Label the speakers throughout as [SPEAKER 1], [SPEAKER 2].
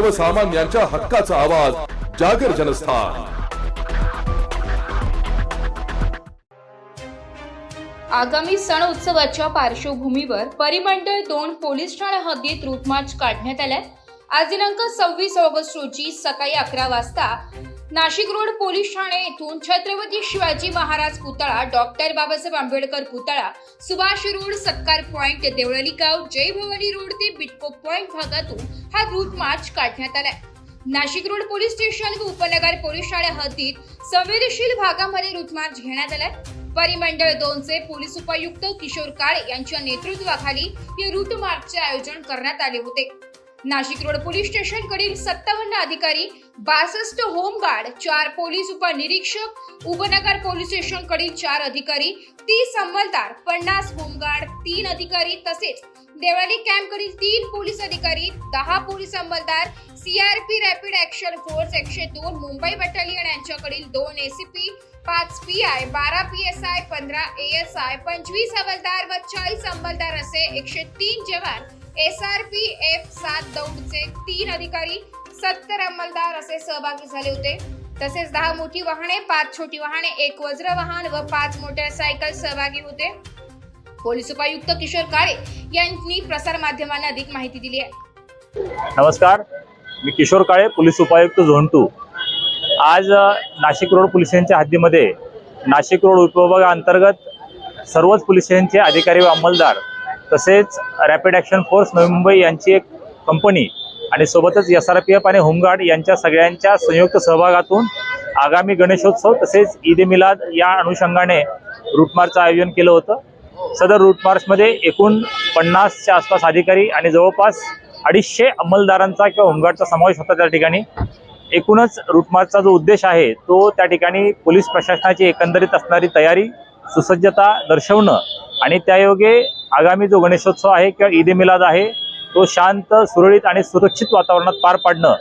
[SPEAKER 1] सर्वसामान्यांच्या हक्काचा आवाज जागर जनस्थान.
[SPEAKER 2] आगामी सण उत्सवाच्या पार्श्वभूमीवर परिमंडळ दोन पोलीस ठाणे हद्दीत रूट मार्च काढण्यात आलाय. आज दिनांक सव्वीस ऑगस्ट रोजी सकाळी अकरा वाजता नाशिक रोड पोलीस ठाणे येथून छत्रपती शिवाजी महाराज पुतळा डॉक्टर बाबासाहेब आंबेडकर पुतळा सुभाष रोड सत्कार पॉइंट देवळली गाव जय भवानी रोड ते बिटको पॉइंट भागातून हा रूट मार्च काढण्यात आलाय. नाशिक रोड पोलीस स्टेशन व उपनगर पोलीस ठाणे हद्दीत संवेदनशील भागामध्ये रूट मार्च घेण्यात आलाय. परिमंडळ दोनचे पोलीस उपायुक्त किशोर काळे यांच्या नेतृत्वाखाली या रूट मार्चचे आयोजन करण्यात आले होते. नाशिक रोड पोलीस स्टेशन कडील सत्तावन्न अधिकारी बासष्ट होमगार्ड चार पोलीस उपनिरीक्षक उपनगर पोलीस स्टेशन कडील चार अधिकारी तीस अंमलदार पन्नास होमगार्ड तीन अधिकारी तसेच देवाली कॅम्प कडील तीन पोलीस अधिकारी दहा पोलीस अंमलदार सीआरपी रॅपिड ऍक्शन फोर्स एकशे दोन मुंबई बटालियन यांच्याकडील दोन एसीपी पाच पी आय बारा पी एस आय पंधरा ए एस आय पंचवीस हवालदार व चाळीस अंमलदार असे एकशे तीन जवान एस आर पी एफ सात दौडचे तीन अधिकारी सत्तर अंमलदार असे सहभागी झाले होते. तसेच दहा मोठी वाहने पाच छोटी वाहने एक वज्र वाहन व पाच मोटरसायकल सहभागी होते. पोलीस उपायुक्त किशोर काळे यांनी प्रसार माध्यमांना अधिक माहिती दिली आहे.
[SPEAKER 3] नमस्कार मी किशोर काळे पोलीस उपायुक्त झोन टू आज नाशिक रोड पोलीस स्टेशनच्या हद्दीमध्ये नाशिक रोड उपविभागाअंतर्गत सर्वच पोलीस स्टेशनचे अधिकारी व अंमलदार तसेच rapid action force Navi Mumbai यांची एक कंपनी आणि सोबतच एस आर पी एफ आणि होमगार्ड यांच्या सगळ्यांच्या संयुक्त सहभागातून आगामी गणेशोत्सव तसेच ईद ए मिलाद या अनुषंगाने रूटमार्चचं आयोजन केलं होतं. सदर रूटमार्चमध्ये एकूण पन्नासच्या आसपास अधिकारी आणि जवळपास अडीचशे अंमलदारांचा किंवा होमगार्डचा समावेश होता त्या ठिकाणी. एकूणच रूटमार्चचा जो उद्देश आहे तो त्या ठिकाणी पोलीस प्रशासनाची एकंदरीत असणारी तयारी सुसज्जता दर्शवणं आणि त्यायोगे आगामी जो गणेशोत्सव आहे किंवा ईद मिलाद आहे तो शांत सुरळीत आणि सुरक्षित वातावरणात पार पाडणं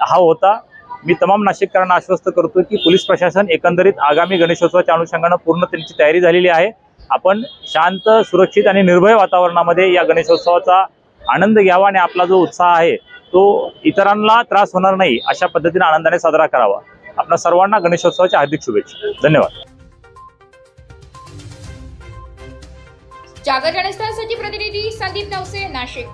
[SPEAKER 3] हा होता. मी तमाम नाशिककरांना आश्वस्त करतो की पोलीस प्रशासन एकंदरीत आगामी गणेशोत्सवाच्या अनुषंगानं पूर्ण त्यांची तयारी झालेली आहे. आपण शांत सुरक्षित आणि निर्भय वातावरणामध्ये या गणेशोत्सवाचा आनंद घ्यावा आणि आपला जो उत्साह आहे तो इतरांना त्रास होणार नाही अशा पद्धतीने आनंदाने साजरा करावा. आपल्या सर्वांना गणेशोत्सवाच्या हार्दिक शुभेच्छा. धन्यवाद.
[SPEAKER 2] जागर गणेशसाठी प्रतिनिधी संदीप नवसे नाशिक.